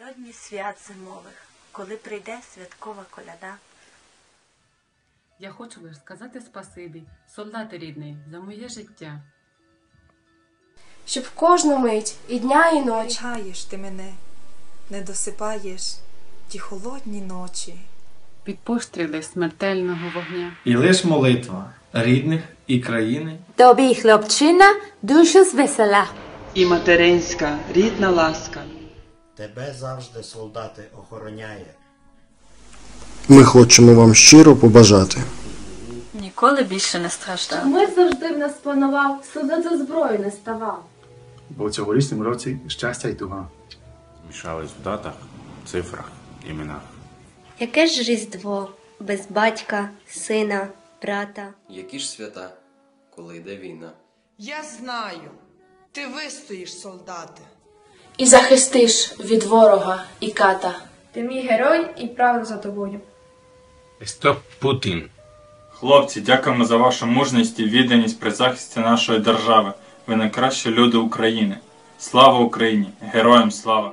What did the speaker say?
Напередодні свят зимових, коли прийде святкова коляда, Я хочу лише сказати спасибі, солдати рідний, за моє життя. щоб кожну мить і дня, і ночі Чаєш ти мене, не досипаєш ті холодні ночі. Під постріли смертельного вогня. І лиш молитва рідних і країни Тобі, хлопчина, душу звесела. і материнська рідна ласка. Тебе завжди солдати охороняє. Ми хочемо вам щиро побажати. ніколи більше не страждав. Мир завжди в нас панував, солдат за зброю не ставав. Бо в цьогорічному році щастя й туга. Змішались в датах, цифрах, іменах. Яке ж Різдво без батька, сина, брата? Які ж свята, коли йде війна? Я знаю, ти вистоїш, солдати. І захистиш від ворога і ката. Ти мій герой і правда за тобою. Стоп Путін. Хлопці, дякуємо за вашу мужність і відданість при захисті нашої держави. Ви найкращі люди України. Слава Україні! Героям слава!